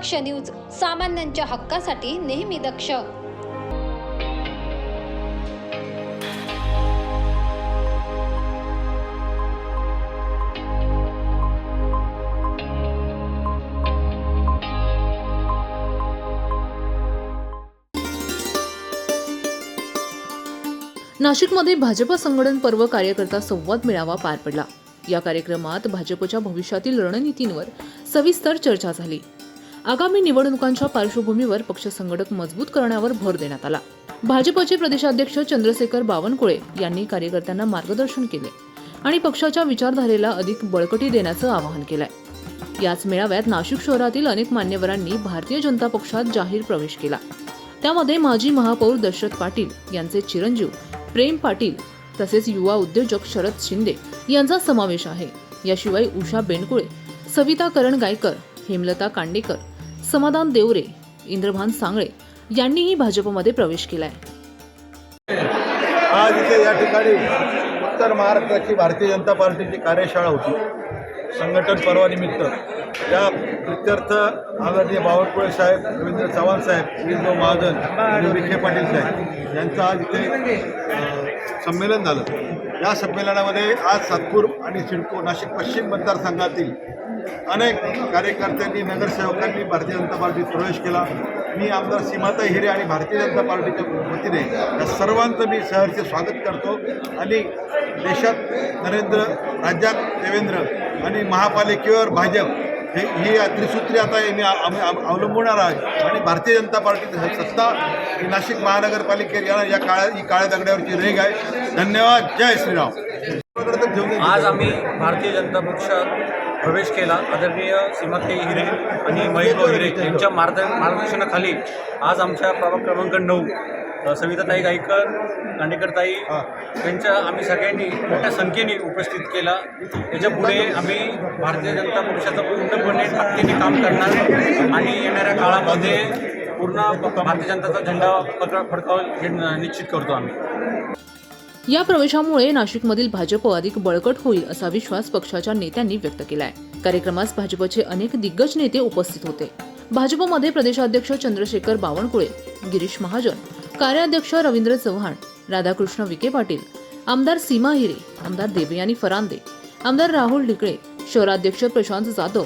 दक्ष news सामान्यांच्या हक्कासाठी नेहमी दक्ष. नाशिकमध्ये भाजप संघटन पर्व कार्यकर्ता संवाद मेळावा पार पडला. या कार्यक्रमात भाजपच्या भविष्यातील रणनीतींवर सविस्तर चर्चा झाली. आगामी निवडणुकांच्या पार्श्वभूमीवर पक्ष संघटक मजबूत करण्यावर भर देण्यात आला. भाजपचे प्रदेशाध्यक्ष चंद्रशेखर बावनकुळे यांनी कार्यकर्त्यांना मार्गदर्शन केले आणि पक्षाच्या विचारधारेला अधिक बळकटी देण्याचं आवाहन केलंय. याच मेळाव्यात नाशिक शहरातील अनेक मान्यवरांनी भारतीय जनता पक्षात जाहीर प्रवेश केला. त्यामध्ये माजी महापौर दशरथ पाटील यांचे चिरंजीव प्रेम पाटील तसेच युवा उद्योजक शरद शिंदे यांचा समावेश आहे. याशिवाय उषा बेंडकुळे सविता करण गायकर हेमलता कांडेकर समाधान देवरे इंद्रभान सांगळे यांनीही भाजपमध्ये प्रवेश केलाय. आज इथे या ठिकाणी उत्तर महाराष्ट्राची भारतीय जनता पार्टीची कार्यशाळा होती. संघटन पर्वानिमित्त त्या प्रित्यर्थ आदरणीय बावनकुळे साहेब रवींद्र चव्हाण साहेब विजय महाजन विखे पाटील साहेब यांचं आज इथे संमेलन झालं. या संमेलनामध्ये आज सातपूर आणि सिडको नाशिक पश्चिम मतदारसंघातील अनेक कार्यकर्त्यांनी नगरसेवकांनी भारतीय जनता पार्टीत प्रवेश केला. मी आमदार सीमाता हिरे आणि भारतीय जनता पार्टीच्या वतीने या सर्वांचं मी सहर्ष स्वागत करतो. आणि देशात नरेंद्र राज्यात देवेंद्र आणि महापालिकेवर भाजप हे ही त्रिसूत्री आता मी आम्ही आम- आहे. आणि भारतीय जनता पार्टीची सत्ता ही नाशिक महानगरपालिकेत या या काळ्या ही काळ्या दगड्यावरची रेग आहे. धन्यवाद. जय श्रीराम. आज आम्ही भारतीय जनता पक्षात प्रवेश केला. आदरणीय सीमाताई हिरे आणि महेश हिरे यांच्या मार्ग मार्गदर्शनाखाली आज आमच्या प्रभाग क्रमांक नऊ सविताताई गायकर दांडेकरताई यांच्या आम्ही सगळ्यांनी मोठ्या संख्येने उपस्थित केला. याच्यापुढे आम्ही भारतीय जनता पक्षाचं पूर्णपणे ताकदीने काम करणार आणि येणाऱ्या काळामध्ये पूर्ण भारतीय जनताचा झेंडा पकड फडकावून हे निश्चित करतो आम्ही. या प्रवेशामुळे नाशिकमधील भाजप अधिक बळकट होईल असा विश्वास पक्षाच्या नेत्यांनी व्यक्त केलाय. कार्यक्रमास भाजपचे अनेक दिग्गज नेते उपस्थित होते. भाजपमध्ये प्रदेशाध्यक्ष चंद्रशेखर बावनकुळे गिरीश महाजन कार्याध्यक्ष रवींद्र चव्हाण राधाकृष्ण विखे पाटील आमदार सीमा हिरे आमदार देवयानी फरांदे आमदार राहुल ढिकळे शहराध्यक्ष प्रशांत जाधव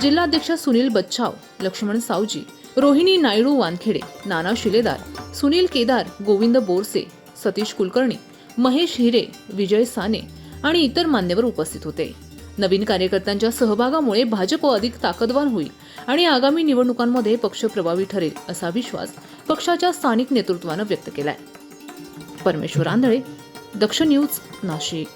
जिल्हाध्यक्ष सुनील बच्छाव लक्ष्मण सावजी रोहिणी नायडू वानखेडे नाना शिलेदार सुनील केदार गोविंद बोरसे सतीश कुलकर्णी महेश हिरे विजय साने आणि इतर मान्यवर उपस्थित होते. नवीन कार्यकर्त्यांच्या सहभागामुळे भाजप अधिक ताकदवार होईल आणि आगामी निवडणुकांमध्ये पक्ष प्रभावी ठरेल असा विश्वास पक्षाच्या स्थानिक नेतृत्वानं व्यक्त केलाय. परमेश्वर आंधळे दक्ष न्यूज नाशिक.